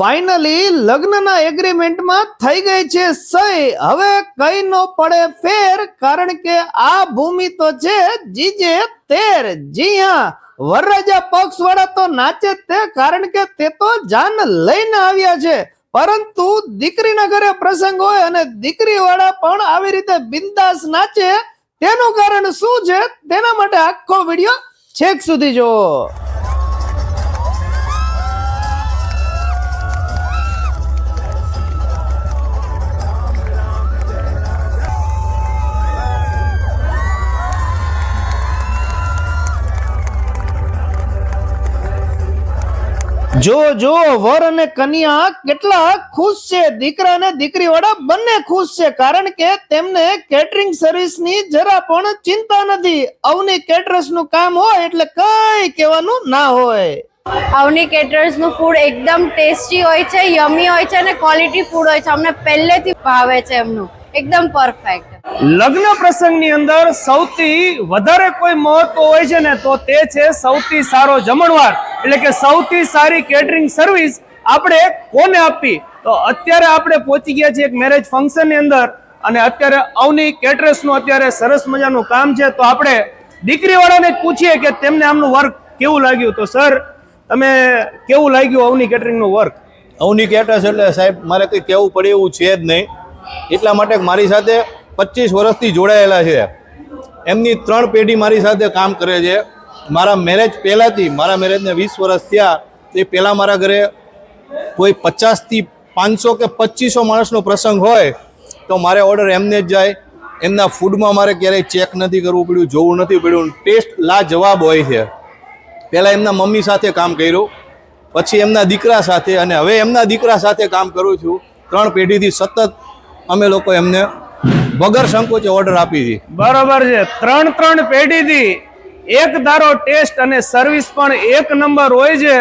Finally લગ્નના એગ્રીમેન્ટમાં થઈ ગઈ છે સહી. હવે કઈ નો પડે ફેર, કારણ કે આ ભૂમિ તો છે જીજે તેર. જી હા, વરરાજા પક્ષ વાળા તો નાચે તે, કારણ કે તે તો જાન લઈને આવ્યા છે. પરંતુ દીકરીના ઘરે પ્રસંગ હોય અને દીકરી વાળા પણ આવી રીતે બિંદાસ નાચે, તેનું કારણ શું છે? તેના માટે આખો વીડિયો છેક સુધી જોવો જો જો વર અને કન્યા કેટલા ખુશ છે. દીકરા અને દીકરી વાળા બંને ખુશ છે. કારણ કે તેમને કેટરિંગ સર્વિસની જરા પણ ચિંતા નથી. અવની કેટરર્સનું કામ હોય એટલે કઈ કહેવાનું ના હોય. અવની કેટરર્સનું ફૂડ એકદમ ટેસ્ટી હોય છે યમી હોય છે અને ક્વોલિટી ફૂડ હોય છે. અમને પહેલેથી ભાવે છે એમનું. એકદમ પરફેક્ટ લગ્ન પ્રસંગની અંદર સૌથી વધારે કોઈ મહત્વ હોય છે ને તો તે છે સૌથી સારો જમણવાર. એટલે કે સૌથી સારી કેટરિંગ સર્વિસ આપણે કોને આપવી? તો અત્યારે આપણે પહોંચી ગયા છીએ એક મેરેજ ફંક્શનની અંદર અને અત્યારે અવની કેટરર્સનું અત્યારે સરસ મજાનું કામ છે. તો આપણે દીકરીવાળાને પૂછીએ કે તેમને આમનું વર્ક કેવું લાગ્યું? તો સર તમે કેવું લાગ્યું અવની કેટરિંગનું વર્ક અવની કેટર્સ એટલે સાહેબ, મારે કંઈ કહેવું પડે એવું છે જ નહીં. એટલા માટે મારી સાથે પચીસ વર્ષથી જોડાયેલા છે. એમની ત્રણ પેઢી મારી સાથે કામ કરે છે. મારા મેરેજ પહેલાંથી, મારા મેરેજને વીસ વર્ષ થયા, તે પહેલાં મારા ઘરે કોઈ પચાસથી પાંચસો કે પચીસો માણસનો પ્રસંગ હોય, તો મારે ઓર્ડર એમને જ જાય. એમના ફૂડમાં મારે ક્યારેય ચેક નથી કરવું પડ્યું, જોવું નથી પડ્યું. ટેસ્ટ લાજવાબ હોય છે. પહેલાં એમના મમ્મી સાથે કામ કર્યું, પછી એમના દીકરા સાથે અને હવે એમના દીકરા સાથે કામ કરું છું. ત્રણ પેઢીથી સતત અમે લોકો એમને વગર સંકોચે ઓર્ડર આપી હતી બરોબર છે. ત્રણ ત્રણ પેઢીથી એક ધારો ટેસ્ટ અને સર્વિસ પણ એક નંબર હોય છે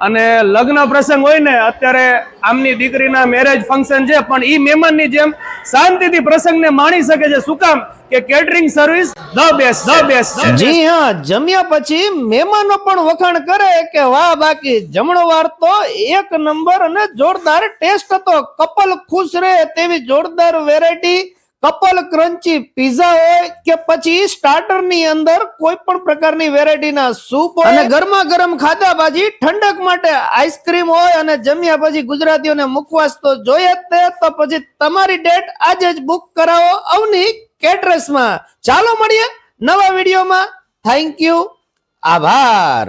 અને લગ્ન પ્રસંગ હોય ને અત્યારે આમની દીકરીના મેરેજ ફંક્શન છે પણ એ મહેમાનની જેમ શાંતિથી પ્રસંગને માણી શકે છે. શું કામ? કે catering service the best the best જી હા જમ્યા પછી મહેમાનો પણ વખાણ કરે કે વાહ બાકી જમણો વાર તો એક નંબર અને જોરદાર ટેસ્ટ હતો. કપલ ખુશ રહે તેવી જોરદાર વેરાયટી કપલ ક્રન્ચી પીઝા હોય કે પછી સ્ટાર્ટરની અંદર કોઈ પણ પ્રકારની વેરાયટી ના સૂપ અને ગરમા ગરમ ખાધા ભાજી ઠંડક માટે આઈસ્ક્રીમ હોય અને જમ્યા પછી ગુજરાતીઓને મુખવાસ તો જોઈએ જ તે, તો પછી તમારી ડેટ આજે જ બુક કરાવો અવની કેટરસમાં ચાલો મળીએ નવા વિડીયોમાં. થેન્ક યુ આભાર.